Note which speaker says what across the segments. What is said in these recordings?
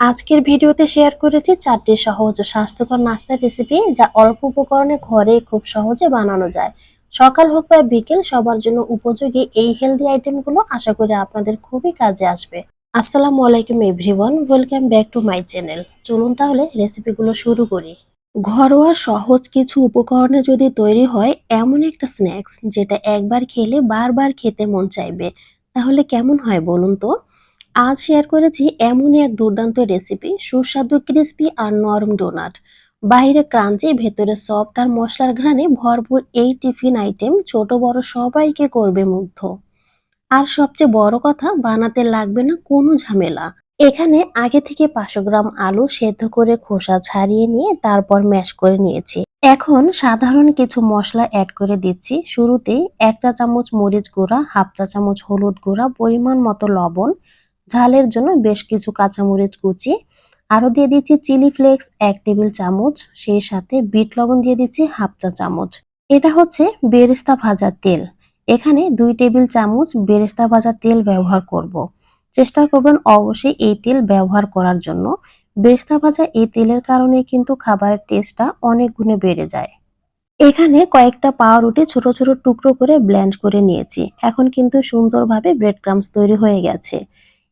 Speaker 1: আজকের ভিডিওতে শেয়ার করেছি চারটি সহজ ও স্বাস্থ্যকর নাস্তার রেসিপি যা অল্প উপকরণে ঘরে খুব সহজে বানানো যায়। সকাল হোক বা বিকেল, সবার জন্য উপযোগী এই হেলদি আইটেমগুলো আশা করি আপনাদের খুবই কাজে আসবে। আসসালামু আলাইকুম everyone welcome back to my channel চলুন তাহলে রেসিপিগুলো শুরু করি। ঘরোয়া সহজ কিছু উপকরণে যদি তৈরি হয়, এমন একটা স্ন্যাক্স যেটা একবার খেলে বারবার খেতে মন চাইবে। তাহলে কেমন হয় বলুন তো? আজ শেয়ার করেছি এমনই এক দুর্দান্ত রেসিপি সুস্বাদু ক্রিস্পি আর নরম ডোনাট বাইরে ক্রাঞ্চি ভেতরে সফট আর মশলার ঘ্রাণে ভরপুর এই টিফিন আইটেম ছোট, বড় সবাইকে করবে মুগ্ধ। আর সবচেয়ে বড় কথা, বানাতে লাগবে না কোনো ঝামেলা। এখানে আগে থেকে পাঁচশো গ্রাম আলু সেদ্ধ করে খোসা ছাড়িয়ে নিয়ে তারপর ম্যাশ করে নিয়েছি। এখন সাধারণ কিছু মশলা অ্যাড করে দিচ্ছি। শুরুতেই এক চা চামচ মরিচ গুঁড়া, হাফ চা চামচ হলুদ গুঁড়া, পরিমাণ মতো লবণ ঝালের জন্য বেশ কিছু কাঁচামরিচ কুচি, আরও দিয়ে দিচ্ছি চিলি ফ্লেক্স এক টেবিল চামচ, সেই সাথে বিট লবণ দিয়ে দিচ্ছি হাফ চা চামচ। এটা হচ্ছে বেরেস্তা ভাজা তেল। এখানে দুই টেবিল চামচ বেরেস্তা ভাজা তেল ব্যবহার করব। চেষ্টা করবেন অবশ্যই এই তেল ব্যবহার করার জন্য। বেরেস্তা ভাজা এই তেলের কারণে কিন্তু খাবারের টেস্টটা অনেক গুণে বেড়ে যায়। এখানে কয়েকটা পাউরুটি ছোট ছোট টুকরো করে ব্লেন্ড করে নিয়েছি। এখন কিন্তু সুন্দরভাবে ব্রেড ক্রামস তৈরি হয়ে গেছে।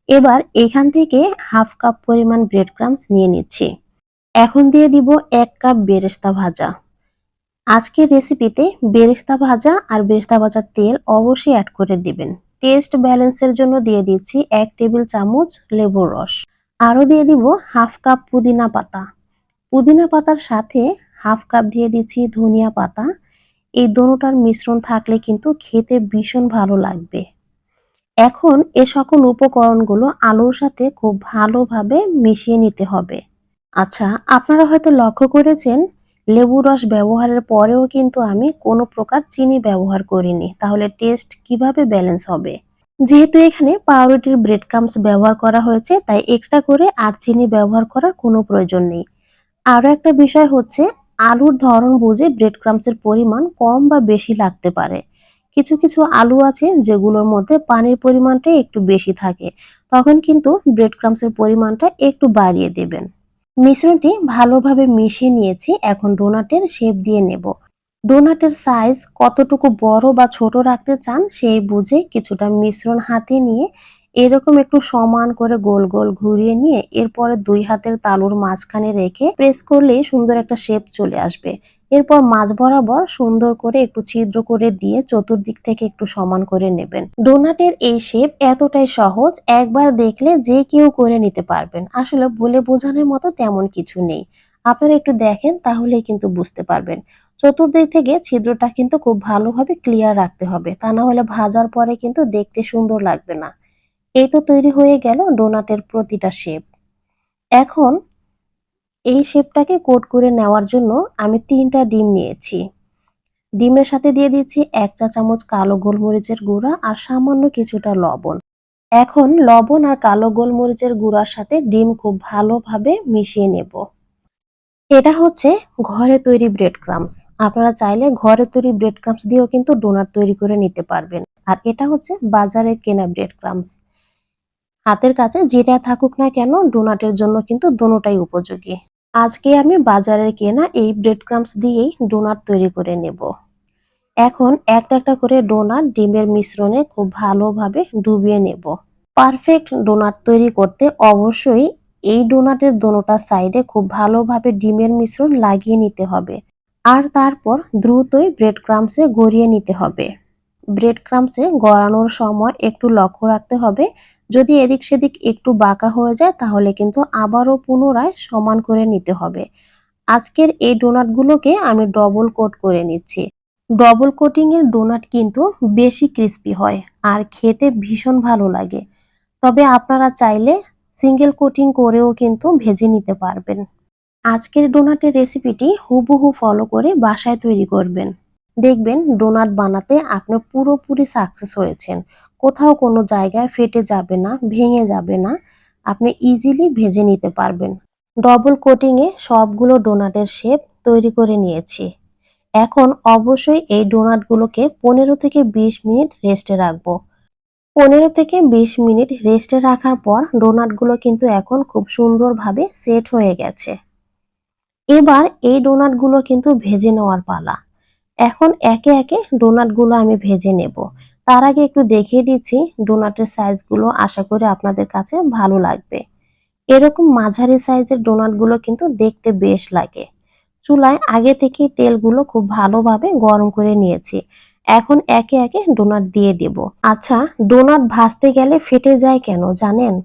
Speaker 1: এবার এখান থেকে হাফ কাপ পরিমাণ ব্রেড ক্রামস নিয়ে নিচ্ছি। এখন দিয়ে দিব এক কাপ বেরেস্তা ভাজা। আজকের রেসিপিতে বেরেস্তা ভাজা আর বেরেস্তা ভাজার তেল অবশ্যই অ্যাড করে দিবেন। টেস্ট ব্যালেন্সের জন্য দিয়ে দিচ্ছি এক টেবিল চামচ লেবুর রস। আরও দিয়ে দিব হাফ কাপ পুদিনা পাতা। পুদিনা পাতার সাথে হাফ কাপ দিয়ে দিচ্ছি ধনিয়া পাতা। এই দোনোটার মিশ্রণ থাকলে কিন্তু খেতে ভীষণ ভালো লাগবে। এখন এ সকল উপকরণগুলো আলুর সাথে খুব ভালোভাবে মিশিয়ে নিতে হবে। আচ্ছা আপনারা হয়তো লক্ষ্য করেছেন, লেবু রস ব্যবহারের পরেও কিন্তু আমি কোনো প্রকার চিনি ব্যবহার করিনি। তাহলে টেস্ট কীভাবে ব্যালেন্স হবে? যেহেতু এখানে পাউরুটির ব্রেড ক্রামস ব্যবহার করা হয়েছে, তাই এক্সট্রা করে আর চিনি ব্যবহার করার কোনো প্রয়োজন নেই। আরও একটা বিষয় হচ্ছে, আলুর ধরন বুঝে ব্রেড ক্রামসের পরিমাণ কম বা বেশি লাগতে পারে। কিছু কিছু আলু আছে যেগুলোর মধ্যে পানির পরিমাণটা একটু বেশি থাকে। তখন কিন্তু ব্রেড ক্রামসের পরিমাণটা একটু বাড়িয়ে দেবেন। মিশ্রণটি ভালোভাবে মিশিয়ে নিয়েছি, এখন ডোনাটের শেপ দিয়ে নেব। ডোনাটের সাইজ কতটুকু বড় বা ছোট রাখতে চান, সেই বুঝে কিছুটা মিশ্রণ হাতে নিয়ে এরকম একটু সমান করে গোল গোল ঘুরিয়ে নিয়ে এরপরে দুই হাতের তালুর মাঝখানে রেখে প্রেস করলে সুন্দর একটা শেপ চলে আসবে। এরপর মাছ বরাবর সুন্দর করে একটু ছিদ্র করে দিয়ে চতুর্দিক থেকে একটু সমান করে নেবেন। ডোনাটের এই শেপ এতটাই সহজ, একবার দেখলে যে কেউ করে নিতে পারবেন। আসলে বলে বোঝানোর মতো তেমন কিছু নেই। আপনারা একটু দেখেন, তাহলেই কিন্তু বুঝতে পারবেন। চতুর্দিক থেকে ছিদ্রটা কিন্তু খুব ভালোভাবে ক্লিয়ার রাখতে হবে। তা না হলে ভাজার পরে কিন্তু দেখতে সুন্দর লাগবে না। এই তো তৈরি হয়ে গেল ডোনাটের প্রতিটা শেপ এখন এই শেপটাকে কোট করে নেওয়ার জন্য আমি তিনটা ডিম নিয়েছি। ডিমের সাথে দিয়ে দিচ্ছি এক চা চামচ কালো গোলমরিচের গুঁড়া আর সামান্য কিছুটা লবণ। এখন লবণ আর কালো গোলমরিচের গুঁড়ার সাথে ডিম খুব ভালোভাবে মিশিয়ে নেব। এটা হচ্ছে ঘরে তৈরি ব্রেড ক্রামস আপনারা চাইলে ঘরে তৈরি ব্রেড ক্রামস দিয়েও কিন্তু ডোনাট তৈরি করে নিতে পারবেন। আর এটা হচ্ছে বাজারে কেনা ব্রেড ক্রামস হাতের কাছে যেটা থাকুক না কেন ডোনাটের জন্য কিন্তু দোনোটাই উপযোগী। আজকে আমি বাজারের কেনা এই ব্রেড ক্রামস দিয়েই ডোনাট তৈরি করে নেব। এখন একটা একটা করে ডোনাট ডিমের মিশ্রণে খুব ভালোভাবে ডুবিয়ে নেব। পারফেক্ট ডোনাট তৈরি করতে অবশ্যই এই ডোনাটের দোনোটা সাইডে খুব ভালোভাবে ডিমের মিশ্রণ লাগিয়ে নিতে হবে। আর তারপর দ্রুতই ব্রেড ক্রামসে গড়িয়ে নিতে হবে। ব্রেড ক্রামসে গড়ানোর সময় একটু লক্ষ্য রাখতে হবে। যদি এদিক সেদিক একটু বাঁকা হয়ে যায়, তাহলে কিন্তু আবারও পুনরায় সমান করে নিতে হবে। আজকের এই ডোনাটগুলোকে আমি ডবল কোট করে নিচ্ছি। ডবল কোটিংয়ের ডোনাট কিন্তু বেশি ক্রিস্পি হয় আর খেতে ভীষণ ভালো লাগে। তবে আপনারা চাইলে সিঙ্গেল কোটিং করেও কিন্তু ভেজে নিতে পারবেন। আজকের ডোনাটের রেসিপিটি হুবহু ফলো করে বাসায় তৈরি করবেন। দেখবেন ডোনাট বানাতে আপনি পুরোপুরি সাকসেস হয়েছেন। কোথাও কোনো জায়গায় ফেটে যাবে না, ভেঙে যাবে না, আপনি ইজিলি ভেজে নিতে পারবেন। ডবল কোটিংয়ে সবগুলো ডোনাটের শেপ তৈরি করে নিয়েছি। এখন অবশ্যই এই ডোনাটগুলোকে পনেরো থেকে বিশ মিনিট রেস্টে রাখব। পনেরো থেকে বিশ মিনিট রেস্টে রাখার পর ডোনাটগুলো কিন্তু এখন খুব সুন্দরভাবে সেট হয়ে গেছে। এবার এই ডোনাটগুলো কিন্তু ভেজে নেওয়ার পালা। এখন একে একে ডোনাটগুলো আমি ভেজে নেব। তার আগে একটু দেখিয়ে দিচ্ছি ডোনাটের সাইজগুলো আশা করি আপনাদের কাছে ভালো লাগবে। এরকম মাঝারি সাইজের ডোনাটগুলো কিন্তু দেখতে বেশ লাগে। চুলায় আগে থেকে তেলগুলো খুব ভালোভাবে গরম করে নিয়েছি। এখন একে একে ডোনাট দিয়ে দেব। আচ্ছা ডোনাট ভাজতে গেলে ফেটে যায় কেন জানেন?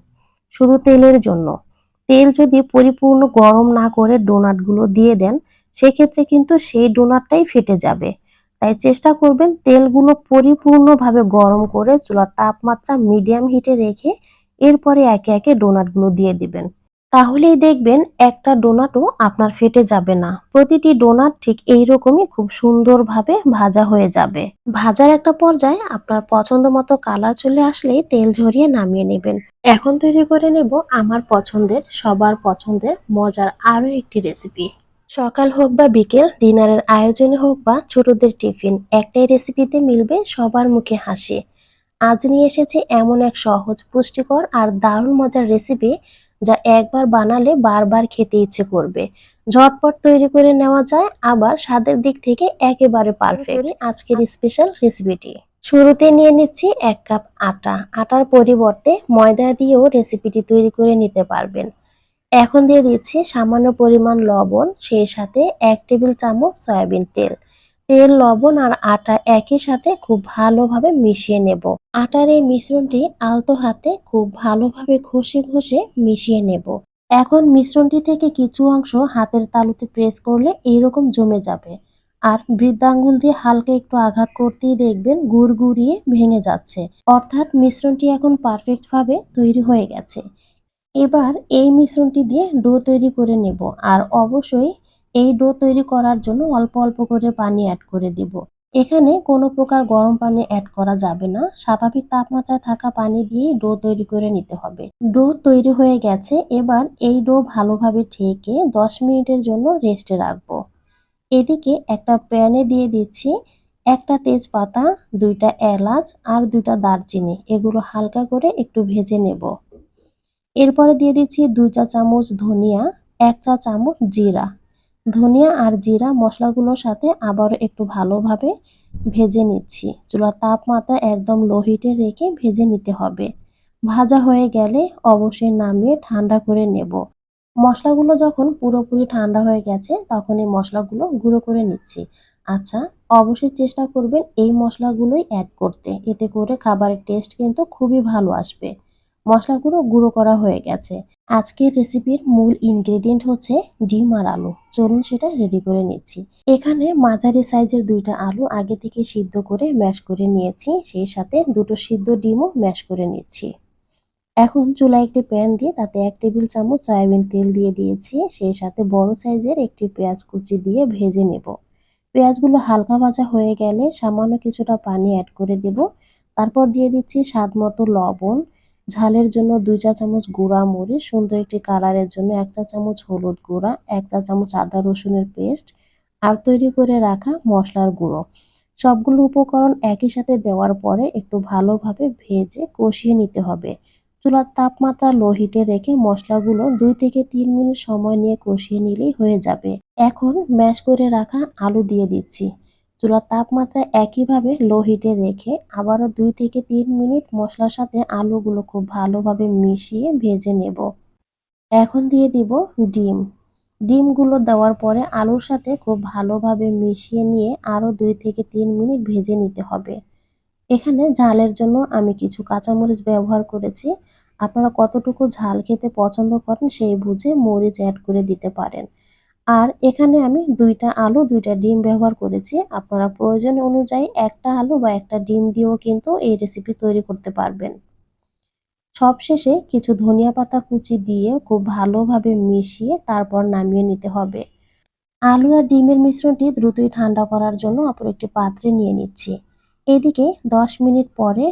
Speaker 1: শুধু তেলের জন্য। তেল যদি পরিপূর্ণ গরম না করে ডোনাটগুলো দিয়ে দেন সেক্ষেত্রে কিন্তু সেই ডোনাটটাই ফেটে যাবে। তাই চেষ্টা করবেন তেলগুলো পরিপূর্ণভাবে গরম করে চুলার তাপমাত্রা মিডিয়াম হিটে রেখে এরপরে একে একে ডোনাটগুলো দিয়ে দিবেন। তাহলেই দেখবেন একটা ডোনাটও আপনার ফেটে যাবে না। প্রতিটি ডোনাট ঠিক এইরকমই খুব সুন্দরভাবে ভাজা হয়ে যাবে। ভাজার একটা পর্যায়ে আপনার পছন্দ মতো কালার চলে আসলেই তেল ঝরিয়ে নামিয়ে নেবেন। এখন তৈরি করে নেব আমার পছন্দের, সবার পছন্দের, মজার আরও একটি রেসিপি সকাল হোক বা বিকেল ডিনারের আয়োজনে হোক বা ছোটদের টিফিন একটাই রেসিপিতে মিলবে সবার মুখে হাসি। আজ নিয়ে এসেছি এমন এক সহজ পুষ্টিকর আর দারুণ মজার রেসিপি যা একবার বানালে বারবার খেতে ইচ্ছে করবে। ঝটপট তৈরি করে নেওয়া যায় আবার স্বাদের দিক থেকে একেবারে পারফেক্ট। আজকের স্পেশাল রেসিপিটি। শুরুতে নিয়ে নিচ্ছি এক কাপ আটা। আটার পরিবর্তে ময়দা দিয়েও রেসিপিটি তৈরি করে নিতে পারবেন। এখন দিয়ে দিচ্ছি সামান্য পরিমাণ লবণ, সেই সাথে এক টেবিল চামচ সয়াবিন তেল। তেল, লবণ আর আটা একই সাথে খুব ভালোভাবে মিশিয়ে নেব। আটার এই মিশ্রণটি আলতো হাতে খুব ভালোভাবে ঘষে ঘষে মিশিয়ে নেব। এখন মিশ্রণটি থেকে কিছু অংশ হাতের তালুতে প্রেস করলে এইরকম জমে যাবে। আর বৃদ্ধাঙ্গুল দিয়ে হালকা একটু আঘাত করতেই দেখবেন গুড় গুড়িয়ে ভেঙে যাচ্ছে। অর্থাৎ মিশ্রণটি এখন পারফেক্ট ভাবে তৈরি হয়ে গেছে। এবার এই মিশ্রণটি দিয়ে ডো তৈরি করে নেব আর অবশ্যই এই ডো তৈরি করার জন্য অল্প অল্প করে পানি অ্যাড করে দিব। এখানে কোনো প্রকার গরম পানি অ্যাড করা যাবে না। স্বাভাবিক তাপমাত্রায় থাকা পানি দিয়ে ডো তৈরি করে নিতে হবে। ডো তৈরি হয়ে গেছে। এবার এই ডো ভালোভাবে ঠেকে দশ মিনিটের জন্য রেস্টে রাখব। এদিকে একটা প্যানে দিয়ে দিচ্ছি একটা তেজপাতা, দুইটা এলাচ আর দুইটা দারচিনি। এগুলো হালকা করে একটু ভেজে নেব। এরপরে দিয়ে দিচ্ছি দুই চা চামচ ধনিয়া, এক চা চামচ জিরা। ধনিয়া আর জিরা মশলাগুলোর সাথে আবার একটু ভালোভাবে ভেজে নিচ্ছি। চুলার তাপমাত্রা একদম লো হিটে রেখে ভেজে নিতে হবে। ভাজা হয়ে গেলে অবশ্যই নামিয়ে ঠান্ডা করে নেব। মশলাগুলো যখন পুরোপুরি ঠান্ডা হয়ে গেছে, তখন এই মশলাগুলো গুঁড়ো করে নিচ্ছি। আচ্ছা অবশ্যই চেষ্টা করবেন এই মশলাগুলোই অ্যাড করতে। এতে করে খাবারের টেস্ট কিন্তু খুবই ভালো আসবে। মশলাগুলো গুঁড়ো করা হয়ে গেছে। আজকের রেসিপির মূল ইনগ্রেডিয়েন্ট হচ্ছে ডিম আর আলু। চলুন সেটা রেডি করে নিচ্ছি। এখানে মাঝারি সাইজের দুইটা আলু আগে থেকে সিদ্ধ করে ম্যাশ করে নিয়েছি, সেই সাথে দুটো সিদ্ধ ডিমও ম্যাশ করে নিচ্ছি। এখন চুলায় একটি প্যান দিয়ে তাতে এক টেবিল চামচ সয়াবিন তেল দিয়ে দিয়েছি, সেই সাথে বড় সাইজের একটি পেঁয়াজ কুচি দিয়ে ভেজে নেব। পেঁয়াজগুলো হালকা ভাজা হয়ে গেলে সামান্য কিছুটা পানি অ্যাড করে দেব। তারপর দিয়ে দিচ্ছি স্বাদ মতো লবণ। ঝালের জন্য দুই চা চামচ গুঁড়া মরিচ, সুন্দর একটি কালারের জন্য এক চা চামচ হলুদ গুঁড়া, এক চা চামচ আদা রসুনের পেস্ট আর তৈরি করে রাখা মশলার গুঁড়ো। সবগুলো উপকরণ একই সাথে দেওয়ার পরে একটু ভালোভাবে ভেজে কষিয়ে নিতে হবে। চুলার তাপমাত্রা লো হিটে রেখে মশলাগুলো দুই থেকে তিন মিনিট সময় নিয়ে কষিয়ে নিলেই হয়ে যাবে। এখন ম্যাশ করে রাখা আলু দিয়ে দিচ্ছি। চুলার তাপমাত্রা একইভাবে লো হিটে রেখে আবারও দুই থেকে তিন মিনিট মশলার সাথে আলুগুলো খুব ভালোভাবে মিশিয়ে ভেজে নেব। এখন দিয়ে দিব ডিম। ডিমগুলো দেওয়ার পরে আলুর সাথে খুব ভালোভাবে মিশিয়ে নিয়ে আরও দুই থেকে তিন মিনিট ভেজে নিতে হবে। এখানে ঝালের জন্য আমি কিছু কাঁচামরিচ ব্যবহার করেছি। আপনারা কতটুকু ঝাল খেতে পছন্দ করেন সেই বুঝে মরিচ অ্যাড করে দিতে পারেন। আর এখানে আমি দুইটা আলু, দুইটা ডিম ব্যবহার করেছি। আপনারা প্রয়োজন অনুযায়ী একটা আলু বা একটা ডিম দিয়েও কিন্তু এই রেসিপি তৈরি করতে পারবেন। সবশেষে কিছু ধনিয়া পাতা কুচি দিয়ে খুব ভালোভাবে মিশিয়ে তারপর নামিয়ে নিতে হবে। আলু আর ডিমের মিশ্রণটি দ্রুতই ঠান্ডা করার জন্য অপর একটি পাত্রে নিয়ে নিচ্ছি। এদিকে দশ মিনিট পরে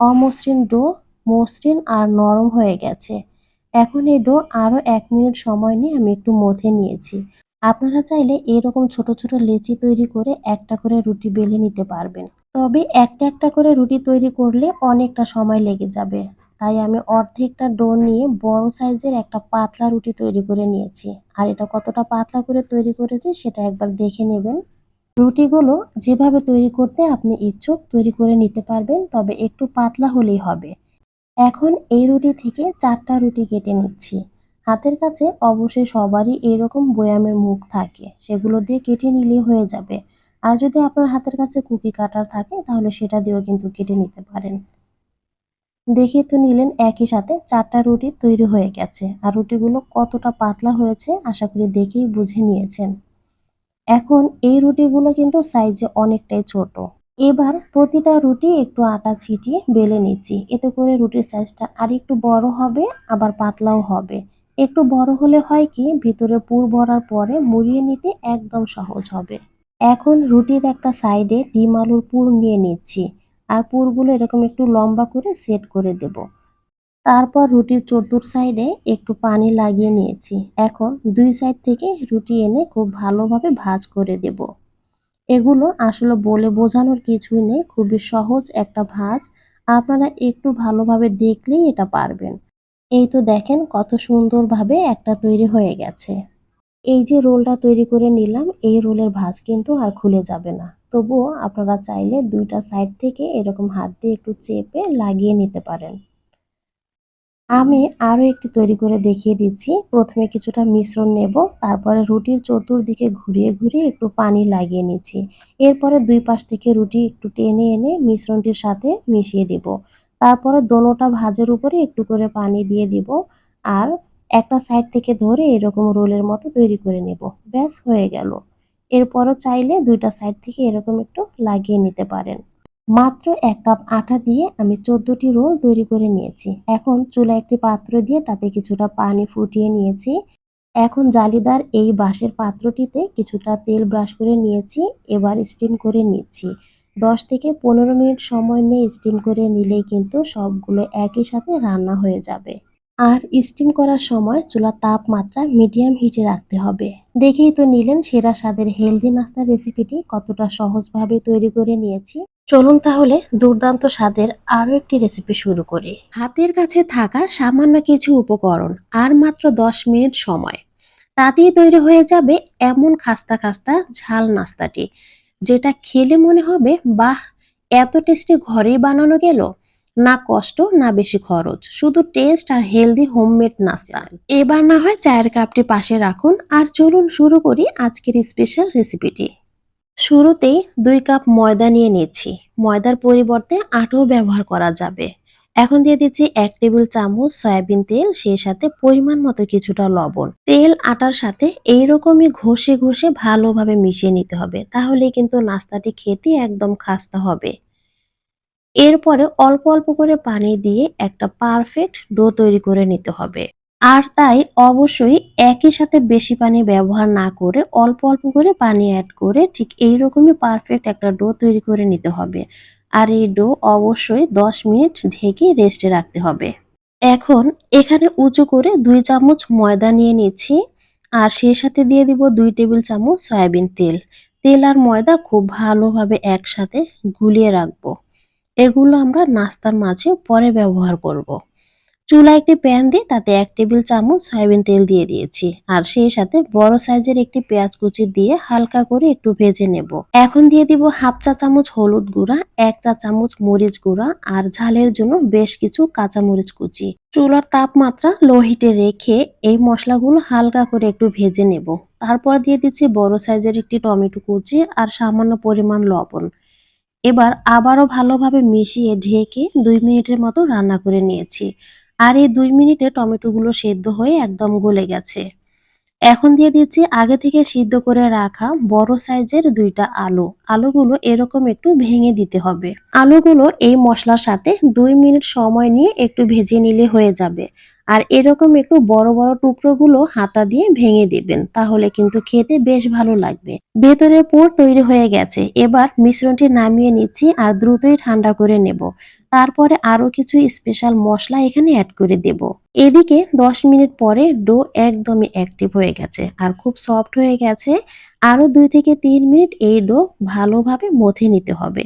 Speaker 1: অমসৃণ ডো, মসৃণ আর নরম হয়ে গেছে। এখন এই ডো আরও এক মিনিট সময় নিয়ে আমি একটু মথে নিয়েছি। আপনারা চাইলে এরকম ছোট ছোট লেচি তৈরি করে একটা করে রুটি বেলে নিতে পারবেন। তবে একটা একটা করে রুটি তৈরি করলে অনেকটা সময় লেগে যাবে। তাই আমি অর্ধেকটা ডো নিয়ে বড় সাইজের একটা পাতলা রুটি তৈরি করে নিয়েছি। আর এটা কতটা পাতলা করে তৈরি করেছি সেটা একবার দেখে নেবেন। রুটিগুলো যেভাবে তৈরি করতে আপনি ইচ্ছুক তৈরি করে নিতে পারবেন, তবে একটু পাতলা হলেই হবে। এখন এই রুটি থেকে চারটা রুটি কেটে নিচ্ছি। হাতের কাছে অবশ্যই সবারই এরকম বয়ামের মুখ থাকে, সেগুলো দিয়ে কেটে নিলে হয়ে যাবে। আর যদি আপনার হাতের কাছে কুকি কাটার থাকে, তাহলে সেটা দিয়েও কিন্তু কেটে নিতে পারেন। দেখে তো নিলেন একই সাথে চারটা রুটি তৈরি হয়ে গেছে, আর রুটিগুলো কতটা পাতলা হয়েছে আশা করি দেখেই বুঝে নিয়েছেন। এখন এই রুটিগুলো কিন্তু সাইজে অনেকটাই ছোট। এবার প্রতিটা রুটি একটু আটা ছিটিয়ে বেলে নিচ্ছি। এতে করে রুটির সাইজটা আর একটু বড় হবে, আবার পাতলাও হবে। একটু বড় হলে হয় কি, ভিতরে পুর ভরার পরে মুড়িয়ে নিতে একদম সহজ হবে। এখন রুটির একটা সাইডে ডিম আলুর পুর নিয়ে নিচ্ছি। আর পুরগুলো এরকম একটু লম্বা করে সেট করে দেব। তারপর রুটির চতুর সাইডে একটু পানি লাগিয়ে নিয়েছি। এখন দুই সাইড থেকে রুটি এনে খুব ভালোভাবে ভাজ করে দেব। এগুলো আসলে বলে বোঝানোর কিছুই নেই। খুবই সহজ একটা ভাজ। আপনারা একটু ভালোভাবে দেখলেই এটা পারবেন। এই তো দেখেন কত সুন্দরভাবে একটা তৈরি হয়ে গেছে। এই যে রোলটা তৈরি করে নিলাম, এই রোলের ভাঁজ কিন্তু আর খুলে যাবে না। তবুও আপনারা চাইলে দুইটা সাইড থেকে এরকম হাত দিয়ে একটু চেপে লাগিয়ে নিতে পারেন। আমি আরও একটি তৈরি করে দেখিয়ে দিচ্ছি। প্রথমে কিছুটা মিশ্রণ নেব, তারপরে রুটির চতুর্দিকে ঘুরিয়ে ঘুরিয়ে একটু পানি লাগিয়ে নিচ্ছি। এরপরে দুই পাশ থেকে রুটি একটু টেনে এনে মিশ্রণটির সাথে মিশিয়ে দেব। তারপরে দোনোটা ভাজের উপরে একটু করে পানি দিয়ে দিব আর একটা সাইড থেকে ধরে এরকম রোলের মতো তৈরি করে নেব। ব্যাস, হয়ে গেল। এরপরও চাইলে দুইটা সাইড থেকে এরকম একটু লাগিয়ে নিতে পারেন। মাত্র এক কাপ আটা দিয়ে আমি চোদ্দটি রোল তৈরি করে নিয়েছি। এখন চুলা একটি পাত্র দিয়ে তাতে কিছুটা পানি ফুটিয়ে নিয়েছি। এখন জালিদার এই বাঁশের পাত্রটিতে কিছুটা তেল ব্রাশ করে নিয়েছি, এবার স্টিম করে নিচ্ছি। দশ থেকে পনেরো মিনিট সময় নিয়ে স্টিম করে নিলেই কিন্তু সবগুলো একই সাথে রান্না হয়ে যাবে। আর স্টিম করার সময় চুলার তাপমাত্রা মিডিয়াম হিটে রাখতে হবে। দেখেই তো নিলেন সেরা স্বাদের হেলদি নাস্তার রেসিপিটি কতটা সহজভাবে তৈরি করে নিয়েছি। চলুন তাহলে দুর্দান্ত স্বাদের আরও একটি রেসিপি শুরু করি। হাতের কাছে থাকা সামান্য কিছু উপকরণ আর মাত্র দশ মিনিট সময়। তাতেই তৈরি হয়ে যাবে এমন খাস্তা খাস্তা ঝাল নাস্তাটি, যেটা খেলে মনে হবে, বাহ, এত টেস্টি ঘরেই বানানো গেল। না কষ্ট, না বেশি খরচ। শুধু টেস্ট আর হেলদি হোমমেড নাস্তা। এবার না হয় চায়ের কাপটি পাশে রাখুন আর চলুন শুরু করি আজকের স্পেশাল রেসিপিটি শুরুতেই দুই কাপ ময়দা নিয়ে নিচ্ছি। ময়দার পরিবর্তে আটাও ব্যবহার করা যাবে। এখন দিয়ে দিচ্ছি এক টেবিল চামচ সয়াবিন তেল, সেই সাথে পরিমাণ মতো কিছুটা লবণ। তেল, আটার সাথে এইরকমই ঘষে ঘষে ভালোভাবে মিশিয়ে নিতে হবে। তাহলে কিন্তু নাস্তাটি খেতে একদম খাস্তা হবে। এরপরে অল্প অল্প করে পানি দিয়ে একটা পারফেক্ট ডো তৈরি করে নিতে হবে। আর তাই অবশ্যই একই সাথে বেশি পানি ব্যবহার না করে অল্প অল্প করে পানি অ্যাড করে ঠিক এইরকমই পারফেক্ট একটা ডো তৈরি করে নিতে হবে। আর এই ডো অবশ্যই দশ মিনিট ঢেকে রেস্টে রাখতে হবে। এখন এখানে উঁচু করে দুই চামচ ময়দা নিয়ে নিচ্ছি আর সেই সাথে দিয়ে দিব দুই টেবিল চামচ সয়াবিন তেল। তেল আর ময়দা খুব ভালোভাবে একসাথে গুলিয়ে রাখব। এগুলো আমরা নাস্তার মাঝে পরে ব্যবহার করব। চুলা একটি প্যান দিয়ে তাতে এক টেবিল চামচ সয়াবিন তেল দিয়ে দিয়েছি। আর সেই সাথে বড় সাইজের একটি পেঁয়াজ কুচি দিয়ে হালকা করে একটু ভেজে নেব। এখন দিয়ে দিব হাফ চা চামচ হলুদ গুঁড়া, এক চা চামচ মরিচ গুঁড়া আর ঝালের জন্য বেশ কিছু কাঁচা মরিচ কুচি। চুলার তাপমাত্রা লো হিটে রেখে এই মশলাগুলো হালকা করে একটু ভেজে নেব। তারপর দিয়ে দিচ্ছি বড় সাইজের একটি টমেটো কুচি আর সামান্য পরিমাণ লবণ। এবার আবারও ভালোভাবে মিশিয়ে ঢেকে দুই মিনিটের মতো রান্না করে নিয়েছি। আর এই দুই মিনিটে টমেটোগুলো সেদ্ধ হয়ে একদম গলে গেছে। এখন দিয়ে দিচ্ছি আগে থেকে সিদ্ধ করে রাখা বড় সাইজের দুইটা আলু। আলুগুলো এরকম একটু ভেঙে দিতে হবে। আলুগুলো এই মশলার সাথে দুই মিনিট সময় নিয়ে একটু ভেজে নিলে হয়ে যাবে। আর এরকম একটু বড় বড় টুকরোগুলো হাতা দিয়ে ভেঙে দিবেন, তাহলে কিন্তু খেতে বেশ ভালো লাগবে। ভেতরের পুর তৈরি হয়ে গেছে, এবার মিশ্রণটি নামিয়ে নিচ্ছি আর দ্রুতই ঠান্ডা করে নেব। তারপরে আরও কিছু স্পেশাল মশলা এখানে অ্যাড করে দেব। এদিকে 10 মিনিট পরে ডো একদমই অ্যাক্টিভ হয়ে গেছে আর খুব সফট হয়ে গেছে। আরও দুই থেকে তিন মিনিট এই ডো ভালোভাবে মথে নিতে হবে।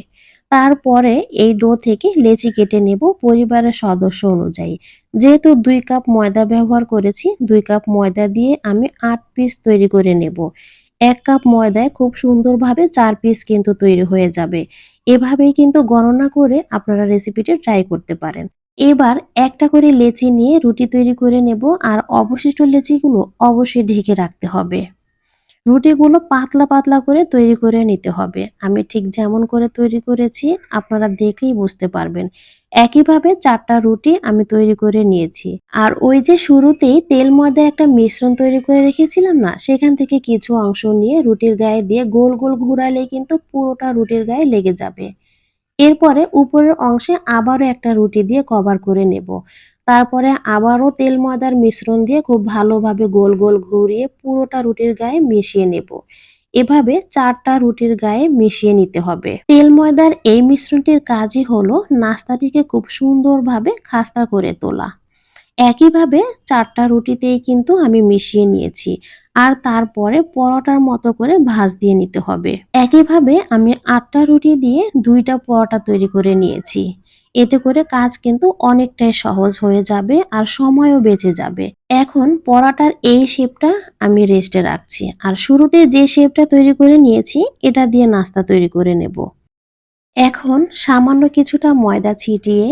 Speaker 1: তারপরে এই ডো থেকে লেচি কেটে নেব পরিবারের সদস্য অনুযায়ী। যেহেতু দুই কাপ ময়দা ব্যবহার করেছি, দুই কাপ ময়দা দিয়ে আমি আট পিস তৈরি করে নেব। এক কাপ ময়দায় খুব সুন্দরভাবে চার পিস কিন্তু তৈরি হয়ে যাবে। এভাবেই কিন্তু গণনা করে আপনারা রেসিপিটি ট্রাই করতে পারেন। এবার একটা করে লেচি নিয়ে রুটি তৈরি করে নেব আর অবশিষ্ট লেচিগুলো অবশ্যই ঢেকে রাখতে হবে। রুটিগুলো পাতলা পাতলা করে তৈরি করে নিতে হবে। আমি ঠিক যেমন করে তৈরি করেছি, আপনারা দেখলেই বুঝতে পারবেন। একইভাবে চারটা রুটি আমি তৈরি করে নিয়েছি। আর ওই যে শুরুতেই তেল ময়দার একটা মিশ্রণ তৈরি করে রেখেছিলাম না, সেখান থেকে কিছু অংশ নিয়ে রুটির গায়ে দিয়ে গোল গোল ঘুরালে কিন্তু পুরোটা রুটির গায়ে লেগে যাবে। এরপরে উপরের অংশে আবারও একটা রুটি দিয়ে কভার করে নেব। তারপরে আবারও তেল ময়দার মিশ্রণ দিয়ে খুব ভালোভাবে গোল গোল ঘুরিয়ে পুরোটা রুটির গায়ে মিশিয়ে নেব। এভাবে চারটা রুটির গায়ে মিশিয়ে নিতে হবে। তেল ময়দার এই মিশ্রণটির কাজই হলো নাস্তাটিকে খুব সুন্দরভাবে খাস্তা করে তোলা। একইভাবে চারটা রুটিতেই কিন্তু আমি মিশিয়ে নিয়েছি। আর তারপরে পরোটার মতো করে ভাজ দিয়ে নিতে হবে। একইভাবে আমি আটটা রুটি দিয়ে দুইটা পরোটা তৈরি করে নিয়েছি। এতে করে কাজ কিন্তু অনেকটাই সহজ হয়ে যাবে আর সময়ও বেঁচে যাবে। এখন পরোটার এই শেপটা আমি রেস্টে রাখছি। আর শুরুতে যে শেপটা তৈরি করে নিয়েছি, এটা দিয়ে নাস্তা তৈরি করে নেব। এখন সামান্য কিছুটা ময়দা ছিটিয়ে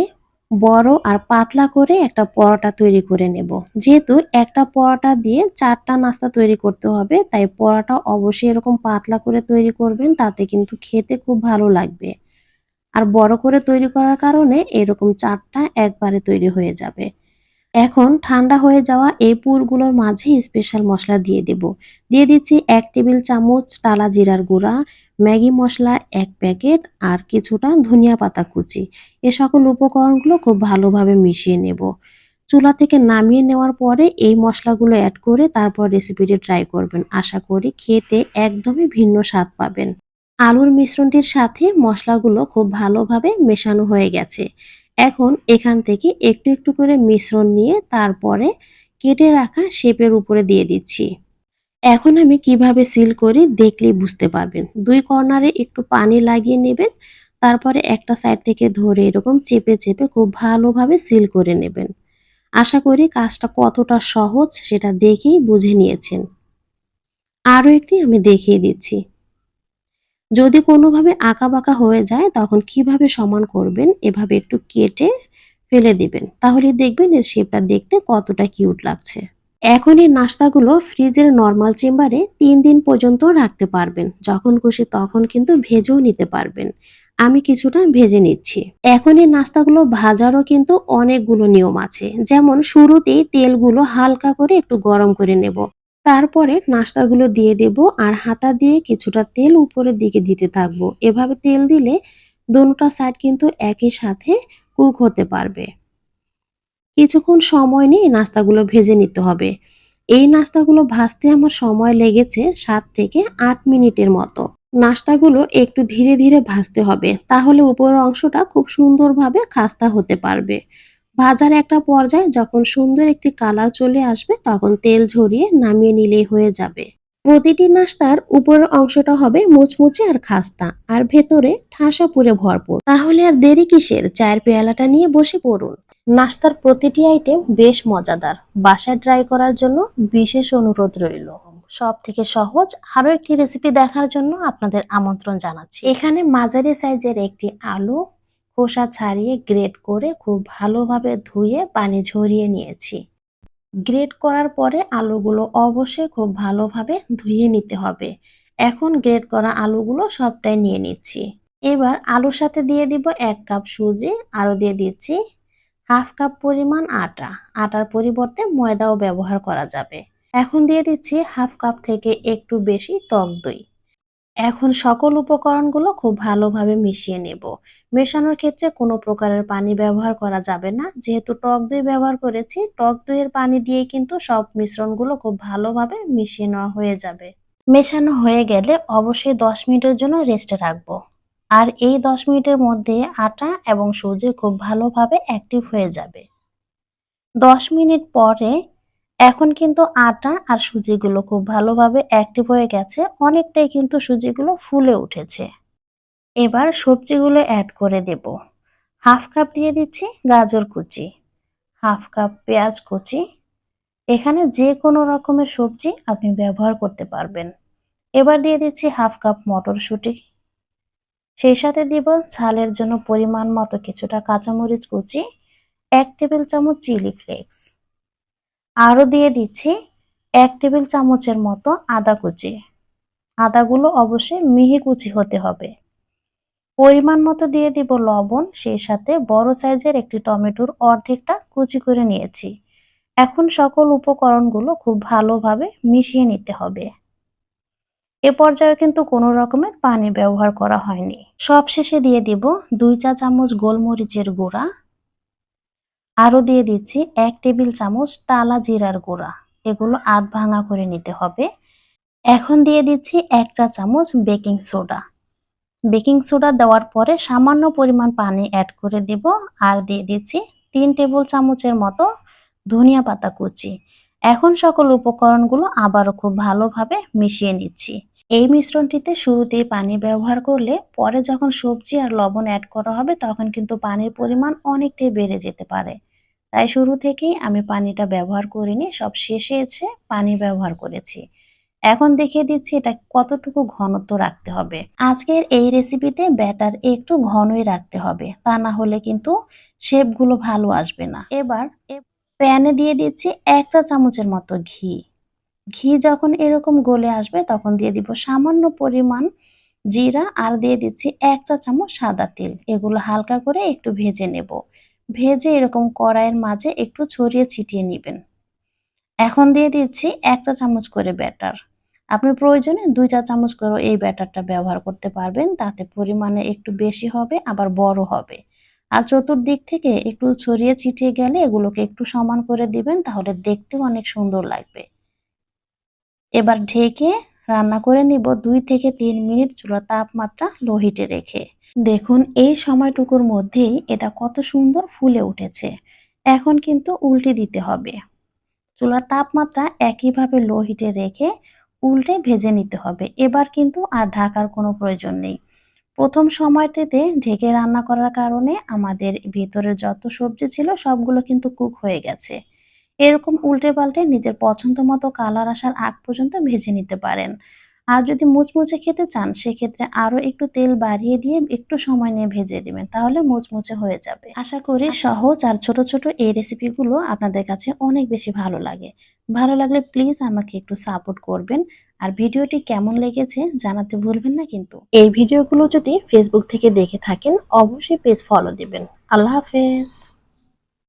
Speaker 1: বড় আর পাতলা করে একটা পরোটা তৈরি করে নেব। যেহেতু একটা পরোটা দিয়ে চারটা নাস্তা তৈরি করতে হবে, তাই পরোটা অবশ্যই এরকম পাতলা করে তৈরি করবেন, তাতে কিন্তু খেতে খুব ভালো লাগবে। আর বড় করে তৈরি করার কারণে এরকম চারটা একবারে তৈরি হয়ে যাবে। এখন ঠান্ডা হয়ে যাওয়া এই পুরগুলোর মাঝে স্পেশাল মশলা দিয়ে দেব। দিয়ে দিচ্ছি এক টেবিল চামচ টালা জিরার গুঁড়া, ম্যাগি মশলা এক প্যাকেট আর কিছুটা ধনিয়া পাতা কুচি। এ সকল উপকরণগুলো খুব ভালোভাবে মিশিয়ে নেব। চুলা থেকে নামিয়ে নেওয়ার পরে এই মশলাগুলো অ্যাড করে তারপর রেসিপিটি ট্রাই করবেন। আশা করি খেতে একদমই ভিন্ন স্বাদ পাবেন। আলুর মিশ্রণটির সাথে মশলাগুলো খুব ভালোভাবে মেশানো হয়ে গেছে। এখন এখান থেকে একটু একটু করে মিশ্রণ নিয়ে তারপরে কেটে রাখা শেপের উপরে দিয়ে দিচ্ছি। এখন আমি কীভাবে সিল করি দেখলেই বুঝতে পারবেন। দুই কর্নারে একটু পানি লাগিয়ে নেবেন, তারপরে একটা সাইড থেকে ধরে এরকম চেপে চেপে খুব ভালোভাবে সিল করে নেবেন। আশা করি কাজটা কতটা সহজ সেটা দেখেই বুঝে নিয়েছেন। আরও একটি আমি দেখিয়ে দিচ্ছি। যদি কোনোভাবে আঁকা বাঁকা হয়ে যায়, তখন কীভাবে সমান করবেন, এভাবে একটু কেটে ফেলে দিবেন। তাহলে দেখবেন এর শেপটা দেখতে কতটা কিউট লাগছে। এখন এই নাস্তাগুলো ফ্রিজের নর্মাল চেম্বারে তিন দিন পর্যন্ত রাখতে পারবেন। যখন খুশি তখন কিন্তু ভেজেও নিতে পারবেন। আমি কিছুটা ভেজে নিচ্ছি। এখন এই নাস্তাগুলো ভাজারও কিন্তু অনেকগুলো নিয়ম আছে। যেমন শুরুতেই তেলগুলো হালকা করে একটু গরম করে নেব। তারপরে নাস্তাগুলো দিয়ে দেব আর হাতা দিয়ে কিছুটা তেল উপরের দিকে দিতে থাকব। এভাবে তেল দিলে দোনোটা সাইড কিন্তু একই সাথে কুক হতে পারবে। কিছুক্ষণ সময় নিয়ে নাস্তাগুলো ভেজে নিতে হবে। এই নাস্তাগুলো ভাজতে আমার সময় লেগেছে সাত থেকে আট মিনিটের মতো। নাস্তাগুলো একটু ধীরে ধীরে ভাজতে হবে, তাহলে উপরের অংশটা খুব সুন্দরভাবে খাস্তা হতে পারবে। ভাজার একটা পর্যায়ে যখন সুন্দর একটি কালার চলে আসবে, তখন তেল ঝরিয়ে নামিয়ে নিলেই হয়ে যাবে। প্রতিটি নাস্তার উপরের অংশটা হবে মুচমুচে আর খাস্তা, আর ভেতরে ঠাসা পুরে ভরপুর। তাহলে আর দেরি কিসের? চায়ের পেয়ালাটা নিয়ে বসে পড়ুন। নাস্তার প্রতিটি আইটেম বেশ মজাদার। বাসায় ট্রাই করার জন্য বিশেষ অনুরোধ রইল। সব থেকে সহজ আরও একটি রেসিপি দেখার জন্য আপনাদের আমন্ত্রণ জানাচ্ছি। এখানে মাঝারি সাইজের একটি আলু খোসা ছাড়িয়ে গ্রেট করে খুব ভালোভাবে ধুয়ে পানি ঝরিয়ে নিয়েছি। গ্রেট করার পরে আলুগুলো অবশ্যই খুব ভালোভাবে ধুয়ে নিতে হবে। এখন গ্রেট করা আলুগুলো সবটাই নিয়ে নিচ্ছি। এবার আলুর সাথে দিয়ে দিব এক কাপ সুজি, আরও দিয়ে দিচ্ছি হাফ কাপ পরিমাণ আটা। আটার পরিবর্তে ময়দাও ব্যবহার করা যাবে। এখন দিয়ে দিচ্ছি হাফ কাপ থেকে একটু বেশি টক দই। এখন সকল উপকরণগুলো খুব ভালোভাবে মিশিয়ে নেব। মেশানোর ক্ষেত্রে কোনো প্রকারের পানি ব্যবহার করা যাবে না। যেহেতু টক দই ব্যবহার করেছি, টক দইয়ের পানি দিয়ে কিন্তু সব মিশ্রণগুলো খুব ভালোভাবে মিশিয়ে নেওয়া হয়ে যাবে। মেশানো হয়ে গেলে অবশ্যই দশ মিনিটের জন্য রেস্টে রাখব। আর এই দশ মিনিটের মধ্যে আটা এবং সুজি খুব ভালোভাবে অ্যাক্টিভ হয়ে যাবে। দশ মিনিট পরে এখন কিন্তু আটা আর সুজিগুলো খুব ভালোভাবে অ্যাক্টিভ হয়ে গেছে, অনেকটাই কিন্তু সুজিগুলো ফুলে উঠেছে।
Speaker 2: এবার সবজিগুলো অ্যাড করে দেব। হাফ কাপ দিয়ে দিচ্ছি গাজর কুচি, হাফ কাপ পেঁয়াজ কুচি। এখানে যে কোনো রকমের সবজি আপনি ব্যবহার করতে পারবেন। এবার দিয়ে দিচ্ছি হাফ কাপ মটরশুঁটি। সেই সাথে দিব ঝালের জন্য পরিমাণ মতো কিছুটা কাঁচামরিচ কুচি, এক টেবিল চামচ চিলি ফ্লেক্স। আরও দিয়ে দিচ্ছি এক টেবিল চামচের মতো আদা কুচি। আদাগুলো অবশ্যই মিহি কুচি হতে হবে। পরিমাণ মতো দিয়ে দিব লবণ, সেই সাথে বড় সাইজের একটি টমেটোর অর্ধেকটা কুচি করে নিয়েছি। এখন সকল উপকরণগুলো খুব ভালোভাবে মিশিয়ে নিতে হবে। এ পর্যায়ে কিন্তু কোনো রকমের পানি ব্যবহার করা হয়নি। সব শেষে দিয়ে দিব দুই চা চামচ গোলমরিচের গুঁড়া। আরও দিয়ে দিচ্ছি এক টেবিল চামচ টালা জিরার গুঁড়া। এগুলো আধ ভাঙা করে নিতে হবে। এখন দিয়ে দিচ্ছি এক চা চামচ বেকিং সোডা। বেকিং সোডা দেওয়ার পরে সামান্য পরিমাণ পানি অ্যাড করে দিব আর দিয়ে দিচ্ছি তিন টেবিল চামচের মতো ধনিয়া পাতা কুচি। এখন সকল উপকরণগুলো আবারও খুব ভালোভাবে মিশিয়ে নিচ্ছি। এই মিশ্রণটিতে শুরুতেই পানি ব্যবহার করলে পরে যখন সবজি আর লবণ অ্যাড করা হবে তখন কিন্তু পানির পরিমাণ অনেকটাই বেড়ে যেতে পারে। তাই শুরু থেকেই আমি পানিটা ব্যবহার করিনি, সব শেষে এসে পানি ব্যবহার করেছি। এখন দেখিয়ে দিচ্ছি এটা কতটুকু ঘনত্ব রাখতে হবে। আজকের এই রেসিপিতে ব্যাটার একটু ঘনই রাখতে হবে, তা না হলে কিন্তু শেপগুলো ভালো আসবে না। এবার প্যানে দিয়ে দিচ্ছি এক চা চামচের মতো ঘি। ঘি যখন এরকম গলে আসবে তখন দিয়ে দিব সামান্য পরিমাণ জিরা আর দিয়ে দিচ্ছি এক চা চামচ সাদা তেল। এগুলো হালকা করে একটু ভেজে নেব। ভেজে এরকম কড়াইয়ের মাঝে একটু ছড়িয়ে ছিটিয়ে নেবেন। এখন দিয়ে দিচ্ছি এক চা চামচ করে ব্যাটার। আপনি প্রয়োজনে দুই চা চামচ করে এই ব্যাটারটা ব্যবহার করতে পারবেন, তাতে পরিমাণে একটু বেশি হবে, আবার বড় হবে। আর চতুর্দিক থেকে একটু ছড়িয়ে ছিটিয়ে গেলে এগুলোকে একটু সমান করে দিবেন, তাহলে দেখতেও অনেক সুন্দর লাগবে। এবার ঢেকে রান্না করে নিব দুই থেকে তিন মিনিট চুলার তাপমাত্রা লো হিটে রেখে। দেখুন, এই সময়টুকুর মধ্যেই এটা কত সুন্দর ফুলে উঠেছে। এখন কিন্তু উল্টে দিতে হবে। চুলার তাপমাত্রা একইভাবে লো হিটে রেখে উল্টে ভেজে নিতে হবে। এবার কিন্তু আর ঢাকার কোনো প্রয়োজন নেই। প্রথম সময়টিতে ঢেকে রান্না করার কারণে আমাদের ভিতরে যত সবজি ছিল সবগুলো কিন্তু কুক হয়ে গেছে। এরকম উল্টে পাল্টে নিজের পছন্দ মতো কালার আসার আগ পর্যন্ত ভেজে নিতে পারেন। আর যদি মুচমুচে খেতে চান সেক্ষেত্রে আরও একটু তেল বাড়িয়ে দিয়ে একটু সময় নিয়ে ভেজে দিবেন তাহলে মুচমুচে হয়ে যাবে। আশা করি সহজ আর ছোট ছোট এই রেসিপিগুলো আপনাদের কাছে অনেক বেশি ভালো লাগে। ভালো লাগলে প্লিজ আমাকে একটু সাপোর্ট করবেন। আর ভিডিওটি কেমন লেগেছে জানাতে ভুলবেন না কিন্তু। এই ভিডিওগুলো যদি ফেসবুক থেকে দেখে থাকেন অবশ্যই পেজ ফলো দিবেন। আল্লাহ হাফেজ।